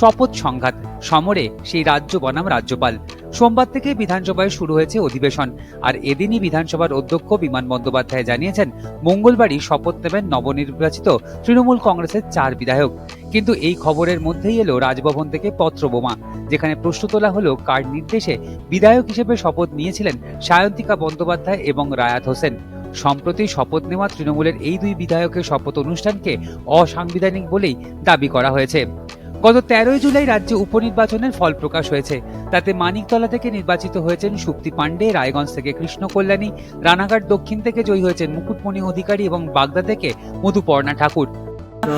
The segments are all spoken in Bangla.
শপথ সংঘাত। সমরে সেই রাজ্য বনাম রাজ্যপাল। সোমবার থেকে বিধানসভায় শুরু হয়েছে অধিবেশন। আর এদিনই বিধানসভার অধ্যক্ষ বিমান বন্দ্যোপাধ্যায় জানিয়েছেন, মঙ্গলবারই শপথ নেবেন নবনির্বাচিত তৃণমূল কংগ্রেসের চার বিধায়ক। কিন্তু এই খবরের মধ্যেই এলো রাজভবন থেকে পত্রবোমা যেখানে প্রশ্ন তোলা হলো কার নির্দেশে বিধায়ক হিসেবে শপথ নিয়েছিলেন সায়ন্তিকা বন্দ্যোপাধ্যায় এবং রায়াত হোসেন। সম্প্রতি শপথ নেওয়া তৃণমূলের এই দুই বিধায়কের শপথ অনুষ্ঠানকে অসাংবিধানিক বলেই দাবি করা হয়েছে। গত তেরোই জুলাই রাজ্যে উপনির্বাচনের ফল প্রকাশ হয়েছে। তাতে মানিকতলা থেকে নির্বাচিত হয়েছেন সুপ্তি পাণ্ডে রায়গঞ্জ থেকে কৃষ্ণ কল্যাণী রানাঘাট দক্ষিণ থেকে জয়ী হয়েছেন মুকুটমণি অধিকারী এবং বাগদা থেকে মধুপর্ণা ঠাকুর।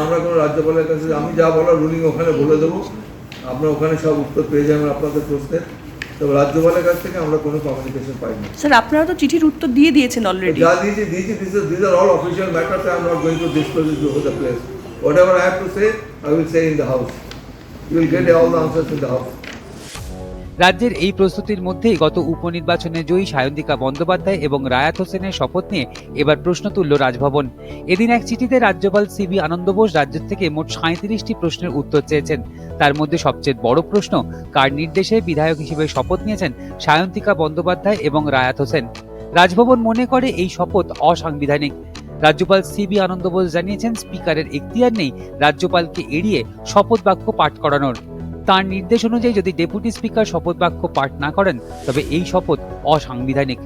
আমরা কোনো রাজ্যপালের কাছে আমি যা বলার রুলিং ওখানে বলে দেবো। আপনারা ওখানে সব উত্তর পেয়ে যাবেন আপনাদের প্রশ্নের তবে রাজ্যপালের কাছ থেকে আমরা কোনো কমিউনিকেশন পাইনি। স্যার আপনারা তো চিঠির উত্তর দিয়ে দিয়েছেন অলরেডি যা দিয়েছি দিয়েছি this this are all matters I am not going to disclose it the place whatever I have to say I will say in the house রাজ্যের এই প্রস্তুতির মধ্যেই গত উপনির্বাচনে জয়ী সায়ন্তিকা বন্দ্যোপাধ্যায় এবং রায়াত হোসেনের শপথ নিয়ে এবার প্রশ্ন তুলল রাজভবন। এদিন এক চিঠিতে রাজ্যপাল সিবি আনন্দ বোস রাজ্য থেকে মোট সাঁত্রিশটি প্রশ্নের উত্তর চেয়েছেন। তার মধ্যে সবচেয়ে বড় প্রশ্ন, কার নির্দেশে বিধায়ক হিসেবে শপথ নিয়েছেন সায়ন্তিকা বন্দ্যোপাধ্যায় এবং রায়াত হোসেন? রাজভবন মনে করে এই শপথ অসাংবিধানিক। রাজ্যপাল সি বি আনন্দ বোস জানিয়েছেন, স্পিকারের এখতিয়ার নেই রাজ্যপালকে এড়িয়ে শপথ বাক্য পাঠ করানোর। তার নির্দেশ অনুযায়ী যদি ডেপুটি স্পিকার শপথ বাক্য পাঠ না করেন, তবে এই শপথ অসাংবিধানিক।